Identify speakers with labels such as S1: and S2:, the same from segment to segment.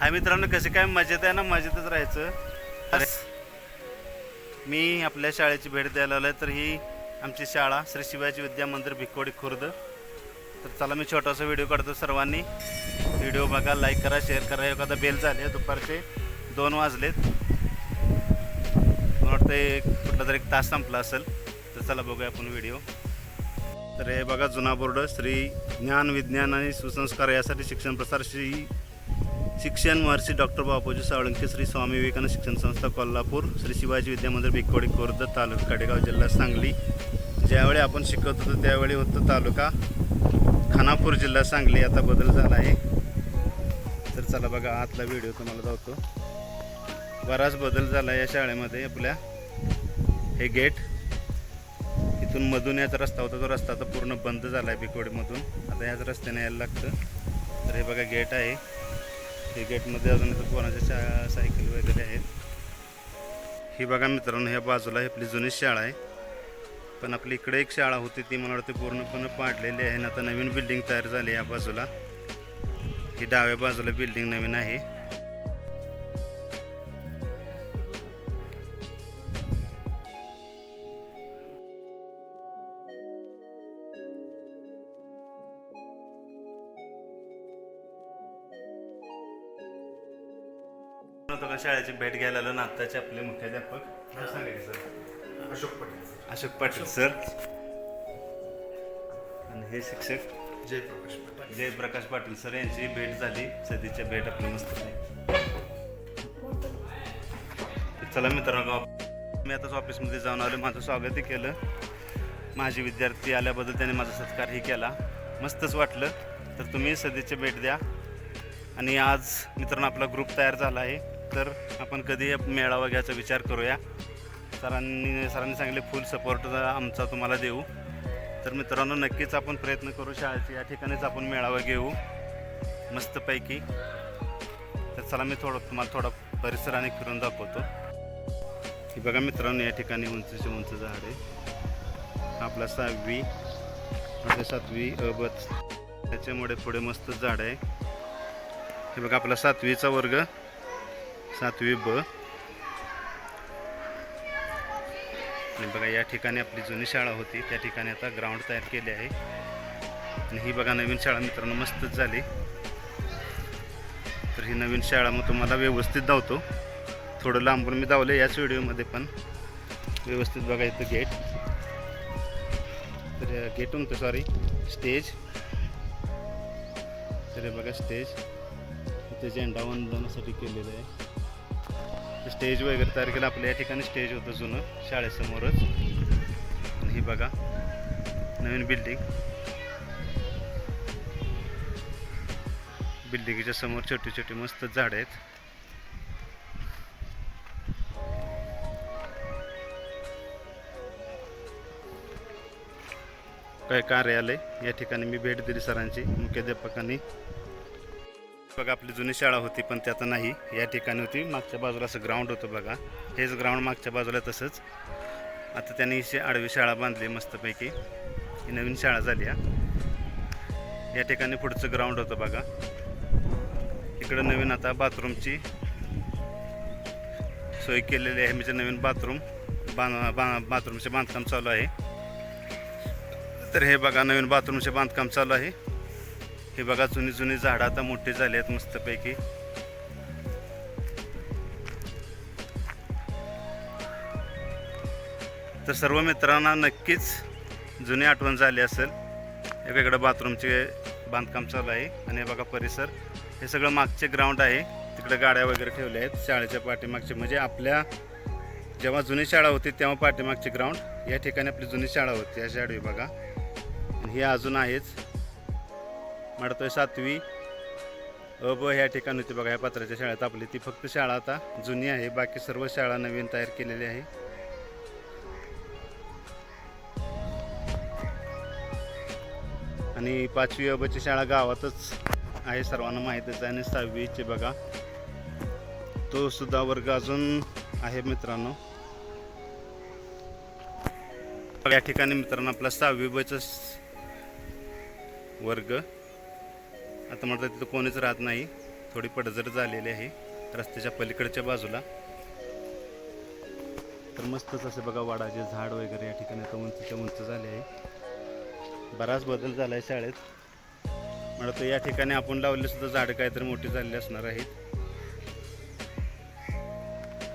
S1: हाय मित्रांनो कसे काय मजेत आहे ना? मजेतच राहायचं. अरे मी आपल्या शाळेची भेट द्यायला आलोय तर ही आमची शाळा श्री शिवाजी विद्या मंदिर भिकोडी खुर्द. तर चला मी छोटासा व्हिडिओ काढतो सर्वांनी. व्हिडिओ बघा लाईक करा शेअर करा. एखादा बेल झाले दुपारचे दोन वाजलेत. मला वाटतं एक कुठला तरी एक तास संपला असेल तर चला बघूया आपण व्हिडिओ. तर हे बघा जुना बोर्ड श्री ज्ञान विज्ञान आणि सुसंस्कार यासाठी शिक्षण प्रसार श्री शिक्षण महर्षी डॉक्टर बापूजी साळुंके श्री स्वामी विवेकानंद शिक्षण संस्था कोल्हापूर श्री शिवाजी विद्यामंदिर भिकवडी खुर्द तालुका कडेगाव जिल्हा सांगली. ज्यावेळी आपण शिकवत होतो त्यावेळी होतं तालुका खानापूर जिल्हा सांगली. आता बदल झाला आहे. तर चला बघा आतला व्हिडिओ तुम्हाला जातो बराच बदल झाला या शाळेमध्ये आपल्या. हे गेट इथून मधून याचा रस्ता होता तो रस्ता आता पूर्ण बंद झाला आहे भिकवडीमधून. आता याच रस्त्याने यायला लागतं. तर हे बघा गेट आहे. हे गेटमध्ये अजून कोणाच्या शा सायकल वगैरे आहेत. ही बघा मित्रांनो ह्या बाजूला ही आपली जुनी शाळा आहे. पण आपली इकडे एक शाळा होती ती मला वाटते पूर्णपणे पाडलेली आहे आणि आता नवीन बिल्डिंग तयार झाली या बाजूला. ही डाव्या बाजूला बिल्डिंग नवीन आहे. नव्हतं का शाळेची भेट घ्यायला आलो ना? आत्ताचे आपले मुख्याध्यापक. नाव सर?
S2: अशोक पाटील
S1: अशोक पाटील सर. आणि हे शिक्षक?
S2: जयप्रकाश पाटील.
S1: जयप्रकाश पाटील सर यांची भेट झाली. सध्याच्या भेट आपली मस्त तर चला मित्रांनो मी आताच ऑफिसमध्ये जाऊन आलो. माझं स्वागतही केलं. माझे विद्यार्थी आल्याबद्दल त्याने माझा सत्कारही केला. मस्तच वाटलं. तर तुम्ही सध्याची भेट द्या. आणि आज मित्रांनो आपला ग्रुप तयार झाला आहे. तर आपण कधी मेळावा घ्यायचा विचार करूया. सरांनी सरांनी सांगितले फुल सपोर्ट आमचा तुम्हाला देऊ. तर मित्रांनो नक्कीच आपण प्रयत्न करू शाळेचे या ठिकाणीच आपण मेळावा घेऊ. मस्तपैकी. तर चला मी थोडं तुम्हाला थोडा परिसराने फिरून दाखवतो. की बघा मित्रांनो या ठिकाणी उंचीचे उंच झाड आहे. आपला सहावी आपल्या सातवी अबत त्याच्यामुळे पुढे मस्त झाड आहे. हे बघा आपला सातवीचा वर्ग. सातवी ब. आणि बघा या ठिकाणी आपली जुनी शाळा होती. त्या ठिकाणी आता ग्राउंड तयार केले आहे. आणि ही बघा नवीन शाळा मित्रांनो मस्तच झाली. तर ही नवीन शाळा मग तुम्हाला व्यवस्थित धावतो. थोडं लांबून मी धावलं याच व्हिडिओमध्ये पण. व्यवस्थित बघा इथं गेट तर गेट म्हणतो सॉरी स्टेज तर बघा स्टेज इथे झेंडा वंदनासाठी केलेलं आहे. स्टेज वगैरे तयार केलं. आपल्या या ठिकाणी स्टेज होतं जुनं शाळेसमोरच. ही बघा नवीन बिल्डिंग बिल्डिंगच्या समोर छोटी छोटी मस्त झाड आहेत. काय कार्यालय? या ठिकाणी मी भेट दिली सरांची मुख्याध्यापकांनी. बघा आपली जुनी शाळा होती पण ते आता नाही. या ठिकाणी होती. मागच्या बाजूला असं ग्राउंड होतं बघा. हेच ग्राउंड मागच्या बाजूला तसंच. आता त्यांनी ही आडवी शाळा बांधली मस्तपैकी. ही नवीन शाळा झाली या ठिकाणी पुढचं ग्राउंड होतं बघा. इकडं नवीन आता बाथरूमची सोय केलेली आहे. म्हणजे नवीन बाथरूम बां बा बाथरूमचे बांधकाम चालू आहे. तर हे बघा नवीन बाथरूमचे बांधकाम चालू आहे. हे बघा जुनी जुनी झाडं आता मोठी झाली आहेत मस्तपैकी. तर सर्व मित्रांना नक्कीच जुनी आठवण झाली असेल. वेगवेगळं बाथरूमचे बांधकाम चालू आहे. आणि हे बघा परिसर. हे सगळं मागचे ग्राउंड आहे. तिकडे गाड्या वगैरे ठेवल्या आहेत. शाळेच्या पाठीमागचे म्हणजे आपल्या जेव्हा जुनी शाळा होती तेव्हा पाठीमागचे ग्राउंड या ठिकाणी आपली जुनी शाळा होती. या शाळा बघा. हे ही अजून आहेच. म्हणतोय सातवी. अ ब ह्या ठिकाणी होती बघा ह्या पत्राच्या शाळेत आपली ती फक्त शाळा आता जुनी आहे. बाकी सर्व शाळा नवीन तयार केलेली आहे. आणि पाचवी अबची शाळा गावातच आहे सर्वांना माहीतच आहे. आणि सहावीचे बघा तो सुद्धा वर्ग अजून आहे मित्रांनो. या ठिकाणी मित्रांनो आपला सहावी बच वर्ग. आता म्हटलं तिथं कोणीच राहत नाही. थोडी पडझड झालेली आहे. रस्त्याच्या पलीकडच्या बाजूला. तर मस्तच असे बघा वाडाचे झाड वगैरे या ठिकाणी आता उंचच्या उंच झाले आहे. बराच बदल झाला आहे शाळेत म्हणतो या ठिकाणी आपण लावले सुद्धा झाडं काहीतरी मोठी झालेली असणार आहेत.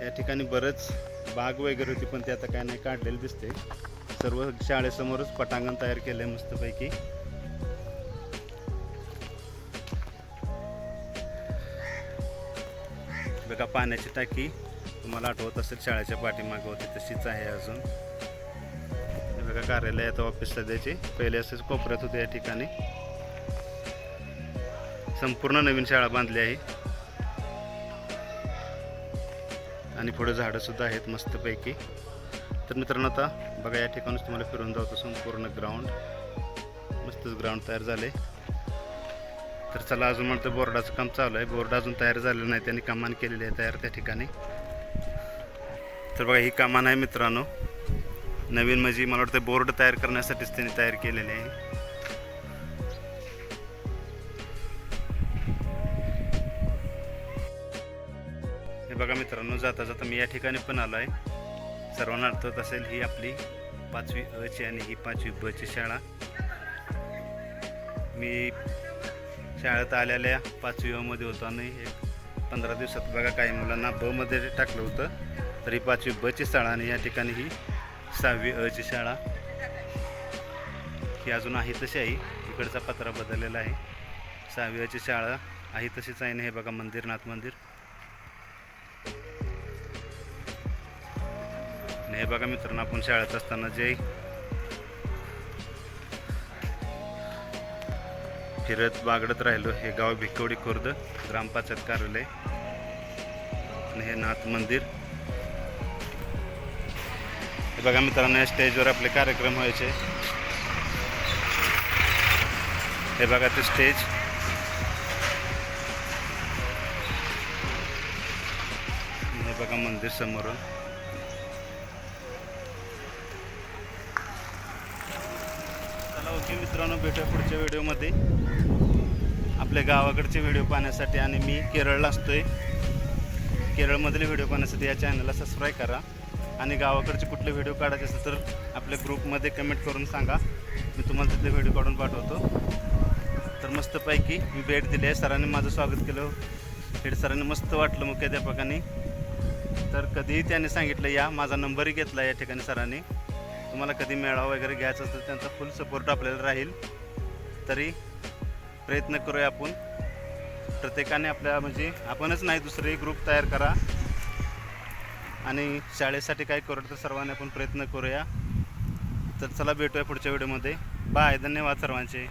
S1: या ठिकाणी बरंच बाग वगैरे होती पण ते आता काय नाही काढलेलं दिसते सर्व शाळेसमोरच पटांगण तयार केलं आहे मस्तपैकी. पाण्याची टाकी तुम्हाला आठवत असेल शाळेच्या पाठीमागे होती तशीच आहे अजून. हे बघा कार्यालयात ऑफिस सध्याची. पहिले असेच कोपऱ्यात होते या ठिकाणी. संपूर्ण नवीन शाळा बांधली आहे. आणि पुढे झाडंसुद्धा आहेत मस्तपैकी. तर मित्रांनो आता बघा या ठिकाणीच तुम्हाला फिरून जातो संपूर्ण ग्राउंड मस्तच ग्राउंड तयार झाले तर चला अजून म्हणतं बोर्डाचं काम चालू आहे. बोर्ड अजून तयार झालेलं नाही. त्यांनी कमान केलेली आहे तयार त्या ठिकाणी. तर बघा ही कमान आहे मित्रांनो. नवीन म्हणजे मला वाटतं बोर्ड तयार करण्यासाठीच त्यांनी तयार केलेले आहे. हे बघा मित्रांनो जाता जाता मी या ठिकाणी पण आलो आहे. सर्वांना अर्थत असेल ही आपली पाचवी अ ची आणि ही पाचवी ब ची शाळा. मी शाळेत आलेल्या पाचवी अमध्ये होतो आणि एक पंधरा दिवसात बघा काही मुलांना बमध्ये टाकलं होतं. तर ही पाचवी बची शाळा आणि या ठिकाणी ही सहावी अची शाळा. ही अजून आहे तशी आहे इकडचा पत्रा बदललेला आहे. सहावी अची शाळा आहे तशीच आहे ना हे बघा मंदिर. नाथ मंदिर हे बघा मित्रांनो आपण शाळेत असताना जे फिरत बागडत राहिलो हे गाव भिकवडी खुर्द ग्रामपंचायत कार्यालय. आणि हे नाथ मंदिर. हे बघा मित्रांनो या स्टेजवर आपले कार्यक्रम व्हायचे. हे बघा ते स्टेज. हे बघा मंदिर समोरून. ओके मित्रांनो भेटूया पुढच्या व्हिडिओमध्ये. आपल्या गावाकडचे व्हिडिओ पाहण्यासाठी आणि मी केरळला असतोय. केरळमधले व्हिडिओ पाहण्यासाठी या चॅनलला सबस्क्राईब करा. आणि गावाकडचे कुठले व्हिडिओ काढायचे असेल तर आपल्या ग्रुपमध्ये कमेंट करून सांगा. मी तुम्हाला तिथले व्हिडिओ काढून पाठवतो. तर मस्तपैकी मी भेट दिली आहे. सरांनी माझं स्वागत केलं. हेड सरांनी मस्त वाटलं मुख्याध्यापकाने. तर कधीही त्याने सांगितलं या माझा नंबरही घेतला या ठिकाणी सरांनी. तुम्हाला कधी मेळावा वगैरे घ्यायचा असेल तर त्यांचा फुल सपोर्ट आपल्याला राहील. तरी प्रयत्न करूया आपण. प्रत्येकाने आपल्या म्हणजे आपणच नाही दुसरे ग्रुप तयार करा. आणि शाळेसाठी काय करू तर सर्वांनी आपण प्रयत्न करूया. तर चला भेटूया पुढच्या व्हिडिओमध्ये बाय धन्यवाद सर्वांचे.